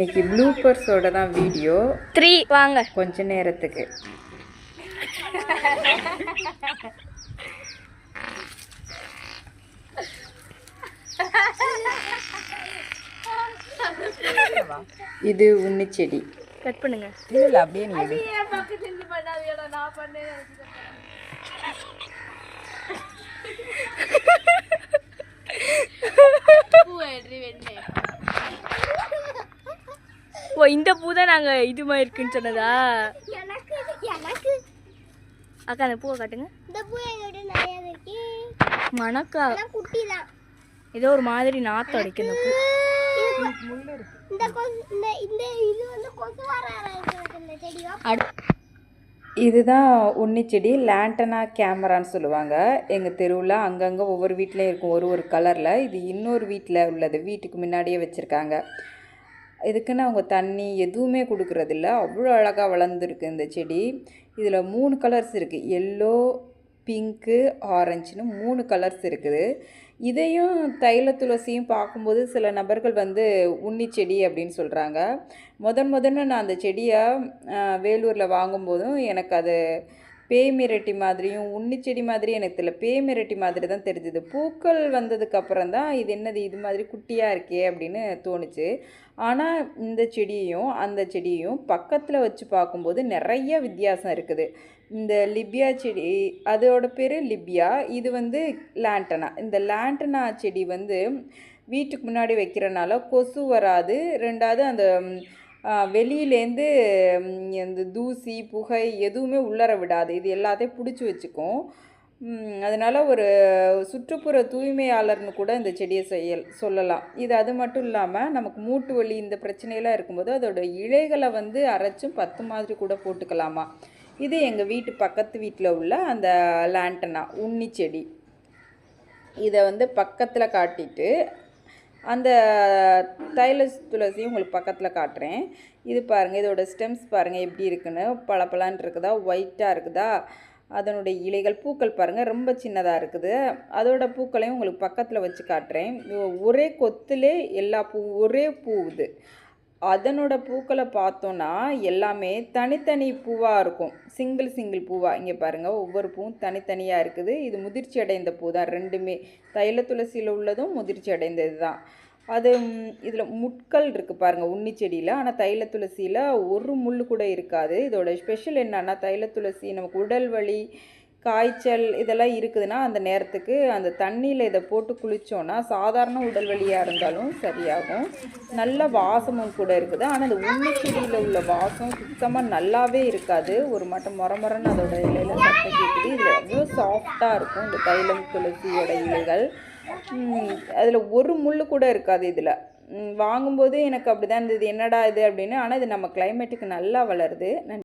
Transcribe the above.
இன்னைக்கு ப்ளூப்பர்ஸோட தான் video three வாங்க. கொஞ்ச நேரத்துக்கு. இது உண்ணி செடி. கட் பண்ணுங்க. இல்லை இல்லை அப்படியே நீ எடு. ஓ இந்த பூ தான் நாங்கள் இது மாதிரி இருக்குன்னு சொன்னதா? எனக்கு எனக்கு. அக்கா அந்த பூவை காட்டுங்க. இந்த பூ எங்கிட்ட நிறைய இருக்கு. மணக்கா. எல்லாம் குட்டி தான். ஏதோ ஒரு மாதிரி நாத்தம் அடிக்கும் இந்த பூ இந்த கொசு இந்த இந்த இது வந்து கொசு வர இந்த செடியோ இதுதான் உண்ணி செடி லேண்டனா கேமரான்னு சொல்லுவாங்க. எங்கள் தெருவில் அங்கங்கே ஒவ்வொரு வீட்லேயும் இருக்கும். ஒரு ஒரு கலரில். இது இன்னொரு வீட்டில் உள்ளது. வீட்டுக்கு முன்னாடியே வச்சுருக்காங்க. இதுக்குன்னு அவங்க தண்ணி எதுவுமே கொடுக்குறதில்ல. அவ்வளோ அழகாக வளர்ந்துருக்கு இந்த செடி. இதில் மூணு கலர்ஸ் இருக்குது எல்லோ பிங்க்கு ஆரஞ்சுன்னு மூணு கலர்ஸ் இருக்குது. இதையும் தைல துளசியும் பார்க்கும்போது சில நபர்கள் வந்து உன்னி செடி அப்படின்னு சொல்கிறாங்க முதன் முதல்ல நான் அந்த செடியை வேலூரில் வாங்கும்போதும் எனக்கு அது பேய் மிரட்டி மாதிரியும் உன்னிச்செடி செடி மாதிரி எனக்கு தெரியல. பேய் மிரட்டி மாதிரி தான் தெரிஞ்சுது. பூக்கள் வந்ததுக்கப்புறம் தான் இது என்னது இது மாதிரி குட்டியாக இருக்கே அப்படின்னு தோணுச்சு. ஆனால் இந்த செடியையும் அந்த செடியையும் பக்கத்தில் வச்சு பார்க்கும்போது நிறைய வித்தியாசம் இருக்குது. இந்த லிபியா செடி அதோட பேர் லிபியா. இது வந்து லேண்டனா. இந்த லேண்டனா செடி வந்து வீட்டுக்கு முன்னாடி வைக்கிறனால கொசு வராது. ரெண்டாவது அந்த வெளியிலேருந்து இந்த தூசி புகை எதுவுமே உள்ளர விடாது. இது எல்லாத்தையும் பிடிச்சி வச்சுக்கும். அதனால் ஒரு சுற்றுப்புற தூய்மையாளர்னு கூட இந்த செடியை செய்ய சொல்லலாம். இது அது மட்டும் இல்லாமல் நமக்கு மூட்டு வலி இந்த பிரச்சனையெல்லாம் இருக்கும்போது அதோட இலைகளை வந்து அரைச்சும் பத்து மாதிரி கூட போட்டுக்கலாமா. இது எங்கள் வீட்டு பக்கத்து வீட்டில் உள்ள அந்த லேண்டனா உண்ணி செடி. இதை வந்து பக்கத்தில் காட்டிட்டு அந்த தைல துளசியும் உங்களுக்கு பக்கத்தில் காட்டுறேன். இது பாருங்கள் இதோட ஸ்டெம்ஸ் பாருங்கள் எப்படி இருக்குன்னு. பளபளன்னு இருக்குதா? ஒயிட்டாக இருக்குதா? அதனுடைய இலைகள் பூக்கள் பாருங்கள் ரொம்ப சின்னதாக இருக்குது. அதோட பூக்களையும் உங்களுக்கு பக்கத்தில் வச்சு காட்டுறேன். ஒரே கொத்துலே எல்லா பூ ஒரே பூ இது. அதனோட பூக்களை பார்த்தோன்னா எல்லாமே தனித்தனி பூவாக இருக்கும். சிங்கிள் சிங்கிள் பூவாக இங்கே பாருங்கள் ஒவ்வொரு பூவும் தனித்தனியாக இருக்குது. இது முதிர்ச்சி அடைந்த பூ தான். ரெண்டுமே தைல துளசியில் உள்ளதும் முதிர்ச்சி அடைந்தது தான். அது இதில் முட்கள் இருக்குது பாருங்கள் உன்னி செடியில். ஆனால் தைல துளசியில் ஒரு முள் கூட இருக்காது. இதோட ஸ்பெஷல் என்னன்னா தைல துளசி நமக்கு உடல் வலி காய்ச்சல் இதெல்லாம் இருக்குதுன்னா அந்த நேரத்துக்கு அந்த தண்ணியில் இதை போட்டு குளித்தோன்னா சாதாரண உடல் வலியாக இருந்தாலும் சரியாகும். நல்ல வாசமும் கூட இருக்குது. ஆனால் அந்த உண்மை செடியில் உள்ள வாசம் சுத்தமாக நல்லாவே இருக்காது. ஒரு மட்டும் முறமுறன்னு அதோட இலையில சட்டை கேட்குது இதில் அவ்வளோ சாஃப்டாக இருக்கும் இந்த தைலம் துளசியோட இலைகள். அதில் ஒரு முள் கூட இருக்காது இதில். வாங்கும்போது எனக்கு அப்படி தான் இருந்தது. என்னடா இது அப்படின்னு. ஆனால் இது நம்ம கிளைமேட்டுக்கு நல்லா வளருது.